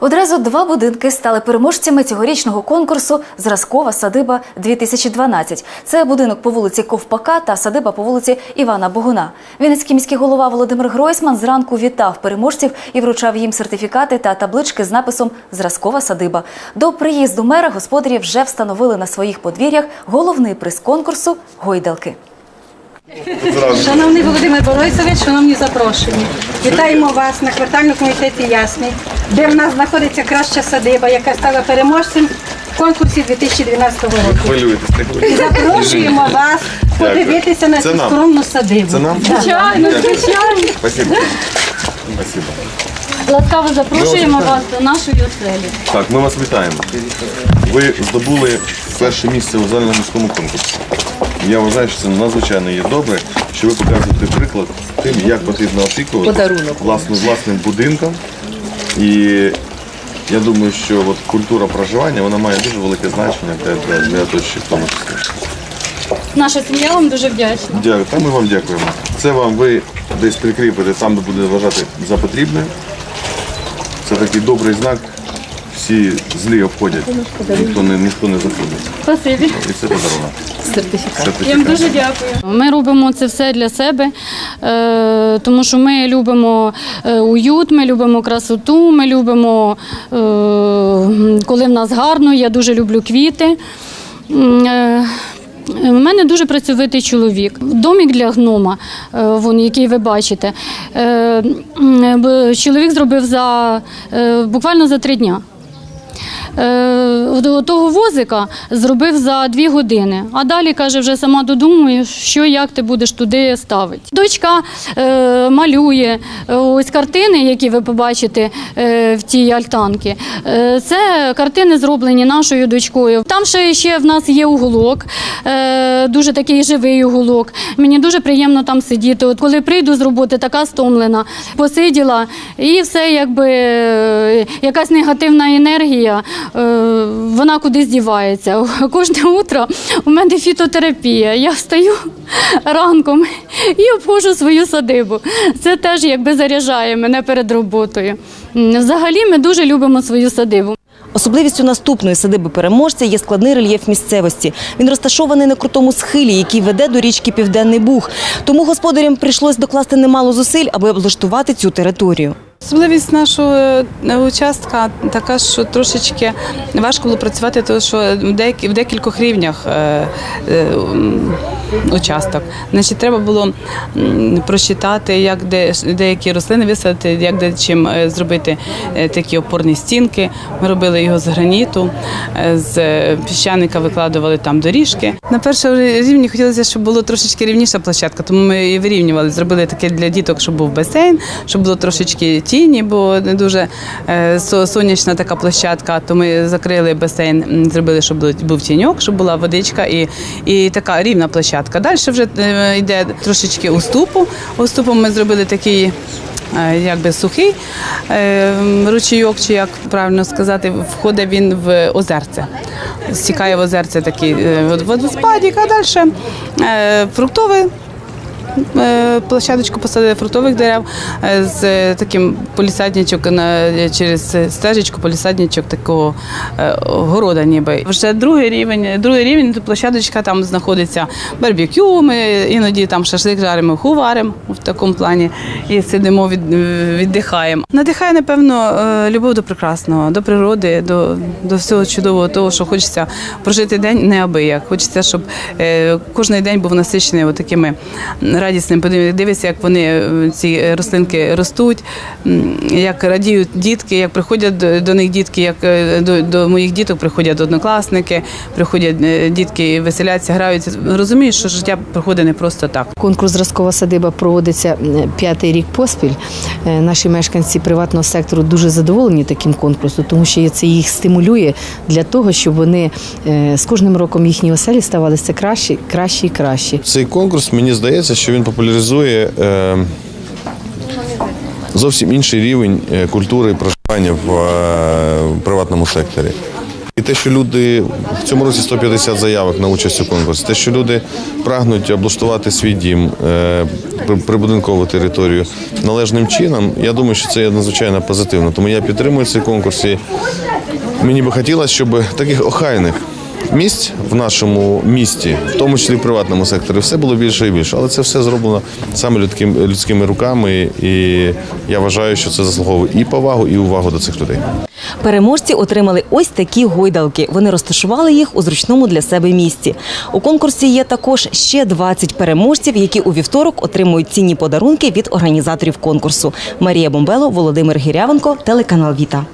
Одразу два будинки стали переможцями цьогорічного конкурсу Зразкова садиба 2012 Це будинок по вулиці Ковпака та садиба по вулиці Івана Богуна. Вінницький міський голова Володимир Гройсман зранку вітав переможців і вручав їм сертифікати та таблички з написом Зразкова садиба. До приїзду мера господарі вже встановили на своїх подвір'ях головний приз конкурсу гойдалки. Шановний Володимир Борисович, шановні запрошені, вітаємо вас на квартальному комітеті Ясний, де в нас знаходиться краща садиба, яка стала переможцем в конкурсі 2012 року. І запрошуємо вас подивитися на цю скромну садибу. Це нам? Звичайно, звичайно. Спасибо. Ласкаво запрошуємо вас до нашої оселі. Так, ми вас вітаємо. Ви здобули перше місце у загальноміському конкурсі. Я вважаю, що це надзвичайно є добре, що ви показуєте приклад тим, як потрібно опікувати Подарунок. власне, власним будинком. І я думаю, що от культура проживання вона має дуже велике значення для, для, для оточуючих в тому числі. Наша сім'я вам дуже вдячна. Дякую, та ми вам дякуємо. Це вам ви десь прикріпите там, де буде вважати за потрібне. Це такий добрий знак. Всі злі обходять. Ніхто не, ніхто не заходить. Спасибі. І це подарунок. Сертифікат. Я вам дуже дякую. Ми робимо це все для себе, е, тому що ми любимо е, уют, ми любимо красоту, ми любимо, е, коли в нас гарно. Я дуже люблю квіти. Е, У мене дуже працьовитий чоловік. Домік для гнома, е, вон, який ви бачите. е, б- Чоловік зробив за е, буквально за три дня. Е, того возика зробив за дві години. А далі каже, вже сама додумує, що як ти будеш туди ставити. Дочка е, малює е, ось картини, які ви побачите в тій альтанці. Е, це картини зроблені нашою дочкою. Там ще, ще в нас є уголок, дуже такий живий уголок. Мені дуже приємно там сидіти. От коли прийду з роботи, така стомлена, посиділа, і все якби якась негативна енергія, вона кудись дівається. Кожне утро у мене фітотерапія. Я встаю ранком і обходжу свою садибу. Це теж якби заряджає мене перед роботою. Взагалі ми дуже любимо свою садибу. Особливістю наступної садиби переможця є складний рельєф місцевості. Він розташований на крутому схилі, який веде до річки Південний Буг. Тому господарям прийшлось докласти немало зусиль, аби облаштувати цю територію. Особливість нашого е, участка така, що трошечки важко було працювати, тому що в декількох рівнях е, е, участок. Значить, треба було м, просчитати, як де деякі рослини висадити, як де чим е, зробити е, такі опорні стінки. Ми робили його з граніту, е, з піщаника викладували там доріжки. На першому рівні хотілося, щоб було трошечки рівніша площадка, тому ми її вирівнювали. Зробили таке для діток, щоб був басейн, щоб було трошечки тіні, бо не дуже сонячна така площадка. То ми закрили басейн, зробили, щоб був тіньок, щоб була водичка і, і така рівна площадка. Далі вже е, йде трошечки уступу. Уступом ми зробили такий. е, Якби сухий е, ручійок, чи як правильно сказати, входить він в озерце. Стікає в озерце такий водоспадік, а далі фруктовий площадочку посадили фруктових дерев з таким полісадничок на через стежечку, полісадничок такого е, города, ніби. Вже другий рівень, другий рівень, тут площадочка там знаходиться барбекю. Ми іноді там шашлик жаримо, ху варимо в такому плані і сидимо, від, віддихаємо. Надихає, напевно, е, любов до прекрасного, до природи, до, до всього чудового, того, що хочеться прожити день неабияк. Хочеться, щоб е, кожен день був насичений такими радісними. Дивишся, як вони ці рослинки ростуть, як радіють дітки, як приходять до, них дітки, як е, до, до моїх діток приходять однокласники, приходять е, дітки, веселяться, граються. Розумієш, що життя проходить не просто так. Конкурс Зразкова садиба проводиться п'ятий рік поспіль. Е, Наші мешканці приватного сектору дуже задоволені таким конкурсом, тому що це їх стимулює для того, щоб вони е, з кожним роком їхні оселі ставали все краще, краще і краще. Цей конкурс мені здається, що він популяризує е, зовсім інший рівень е, культури і проживання в е, приватному секторі. І те, що люди в цьому році 150 заявок на участь у конкурсі, те, що люди прагнуть облаштувати свій дім, е, при- прибудинкову територію належним чином, я думаю, що це є надзвичайно позитивно. Тому я підтримую цей конкурс. І мені би хотілося, щоб таких охайних. Місць в нашому місті, в тому числі в приватному секторі, все було більше і більше. Але це все зроблено саме людським, людськими руками, і я вважаю, що це заслуговує і повагу, і увагу до цих людей. Переможці отримали ось такі гойдалки. Вони розташували їх у зручному для себе місці. У конкурсі є також ще 20 переможців, які у вівторок отримують цінні подарунки від організаторів конкурсу. Марія Бомбело, Володимир Гірявенко, телеканал Віта.